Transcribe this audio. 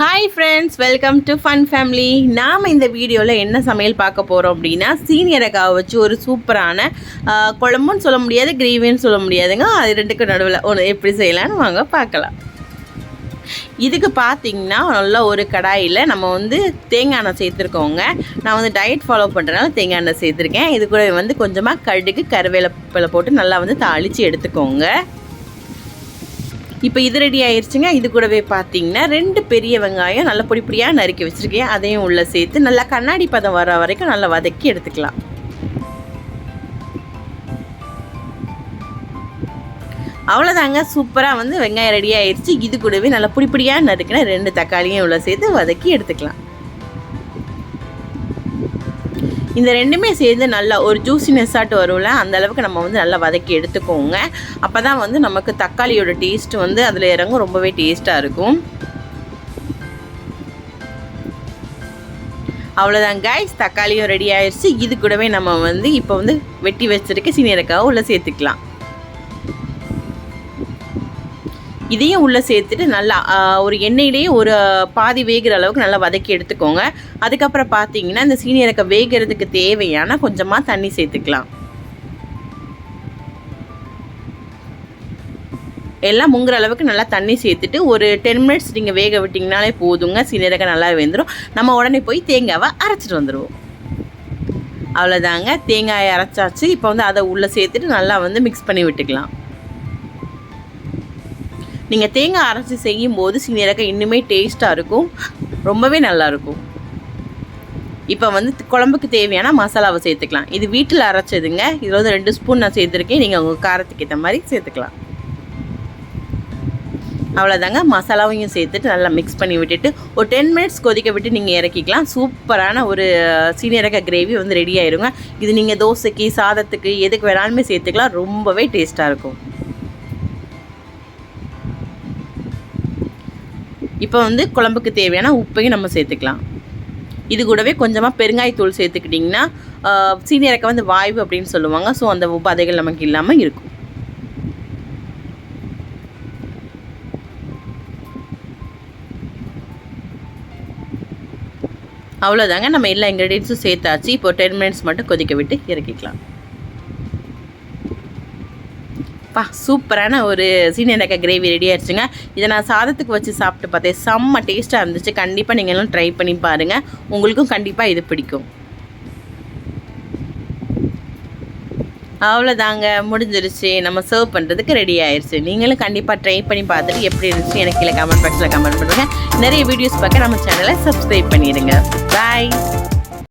Hi friends welcome to fun family நாம் இந்த வீடியோவில் என்ன சமையல் பார்க்க போகிறோம் அப்படின்னா சீனியரக்காவை வச்சு ஒரு சூப்பரான குழம்புன்னு சொல்ல முடியாது கிரேவின்னு சொல்ல முடியாதுங்க. அது ரெண்டுக்கு நடுவில் ஒன்று எப்படி செய்யலான்னு வாங்க பார்க்கலாம். இதுக்கு பார்த்தீங்கன்னா நல்லா ஒரு கடாயில் நம்ம வந்து தேங்காய் எண்ணெய் சேர்த்துருக்கோங்க. நான் வந்து டயட் ஃபாலோ பண்ணுறதுனால தேங்காய் எண்ணெய் சேர்த்துருக்கேன். இது கூட வந்து கொஞ்சமாக கடுகு கருவேப்பிலை போட்டு நல்லா வந்து தாளித்து எடுத்துக்கோங்க. இப்போ இது ரெடி ஆயிடுச்சுங்க இது கூடவே பார்த்தீங்கன்னா ரெண்டு பெரிய வெங்காயம் நல்லா பொடி பொடியாக நறுக்கி வச்சுருக்கேன். அதையும் உள்ளே சேர்த்து நல்லா கண்ணாடி பதம் வர வரைக்கும் நல்லா வதக்கி எடுத்துக்கலாம். அவ்வளோதாங்க சூப்பராக வந்து வெங்காயம் ரெடி ஆயிடுச்சு இது கூடவே நல்லா பொடி பொடியாக நறுக்கின ரெண்டு தக்காளியும் உள்ளே சேர்த்து வதக்கி எடுத்துக்கலாம். இந்த ரெண்டுமே சேர்ந்து நல்லா ஒரு ஜூசினஸ்ஸாட்டு வரும்ல அந்த அளவுக்கு நம்ம வந்து நல்லா வதக்கி எடுத்துக்கோங்க. அப்போ தான் வந்து நமக்கு தக்காளியோட டேஸ்ட் வந்து அதில் இறங்கும் ரொம்பவே டேஸ்ட்டாக இருக்கும். அவ்வளோதான் கைஸ் தக்காளியும் ரெடி ஆயிடுச்சு இது கூடவே நம்ம வந்து இப்போ வந்து வெட்டி வச்சிருக்க சீனியருக்காக உள்ளே சேர்த்துக்கலாம். இதையும் உள்ளே சேர்த்துட்டு நல்லா ஒரு எண்ணெயிலேயே ஒரு பாதி வேகிற அளவுக்கு நல்லா வதக்கி எடுத்துக்கோங்க. அதுக்கப்புறம் பார்த்தீங்கன்னா இந்த சீனியரக்கை வேகிறதுக்கு தேவையான கொஞ்சமாக தண்ணி சேர்த்துக்கலாம். எல்லாம் முங்குற அளவுக்கு நல்லா தண்ணி சேர்த்துட்டு ஒரு டென் மினிட்ஸ் நீங்கள் வேக விட்டிங்கனாலே போதுங்க. சீனியரக்கை நல்லா வெந்துடும் நம்ம உடனே போய் தேங்காவை அரைச்சிட்டு வந்துடுவோம் அவ்வளோதாங்க தேங்காயை அரைச்சாச்சு. இப்போ வந்து அதை உள்ளே சேர்த்துட்டு நல்லா வந்து மிக்ஸ் பண்ணி விட்டுக்கலாம். நீங்கள் தேங்காய் அரைச்சி செய்யும் போது சீனியரக்காய் இன்னுமே டேஸ்ட்டாக இருக்கும். ரொம்பவே நல்லாயிருக்கும் இப்போ வந்து குழம்புக்கு தேவையான மசாலாவை சேர்த்துக்கலாம். இது வீட்டில் அரைச்சதுங்க. இதில் வந்து ரெண்டு ஸ்பூன் நான் சேர்த்துருக்கேன். நீங்கள் உங்கள் காரத்துக்கு ஏற்ற மாதிரி சேர்த்துக்கலாம். அவ்வளோதாங்க மசாலாவையும் சேர்த்துட்டு நல்லா மிக்ஸ் பண்ணி விட்டுட்டு ஒரு டென் மினிட்ஸ் கொதிக்க விட்டு நீங்கள் இறக்கிக்கலாம். சூப்பரான ஒரு சீனியரக கிரேவி வந்து ரெடி ஆயிருங்க. இது நீங்கள் தோசைக்கு சாதத்துக்கு எதுக்கு வேணாலுமே சேர்த்துக்கலாம். ரொம்பவே டேஸ்ட்டாக இருக்கும். இப்போ வந்து குழம்புக்கு தேவையான உப்பையும் நம்ம சேர்த்துக்கலாம். இது கூடவே கொஞ்சமாக பெருங்காயத்தூள் சேர்த்துக்கிட்டிங்கன்னா சீனியருக்கு வந்து வாய்வு அப்படின்னு சொல்லுவாங்க. ஸோ அந்த உபாதைகள் நமக்கு இல்லாமல் இருக்கும். அவ்வளோதாங்க நம்ம எல்லா இன்க்ரீடியன்ஸும் சேர்த்தாச்சு. இப்போ டென் மினிட்ஸ் மட்டும் கொதிக்க விட்டு இறக்கிக்கலாம். பா சூப்பரான ஒரு சீனியரக்காய் கிரேவி ரெடி ஆயிடுச்சுங்க. இதை நான் சாதத்துக்கு வச்சு சாப்பிட்டு பார்த்தேன். செம்ம டேஸ்ட்டாக இருந்துச்சு. கண்டிப்பாக நீங்களும் ட்ரை பண்ணி பாருங்கள் உங்களுக்கும் கண்டிப்பாக இது பிடிக்கும். அவ்வளோதாங்க முடிஞ்சிருச்சு. நம்ம சர்வ் பண்ணுறதுக்கு ரெடி ஆயிடுச்சு நீங்களும் கண்டிப்பாக ட்ரை பண்ணி பார்த்துட்டு எப்படி இருந்துச்சு எனக்கு கீழே கமெண்ட் பாக்ஸில் கமெண்ட் பண்ணுங்கள் நிறைய வீடியோஸ் பார்க்க நம்ம சேனலை சப்ஸ்கிரைப் பண்ணிடுங்க. பாய்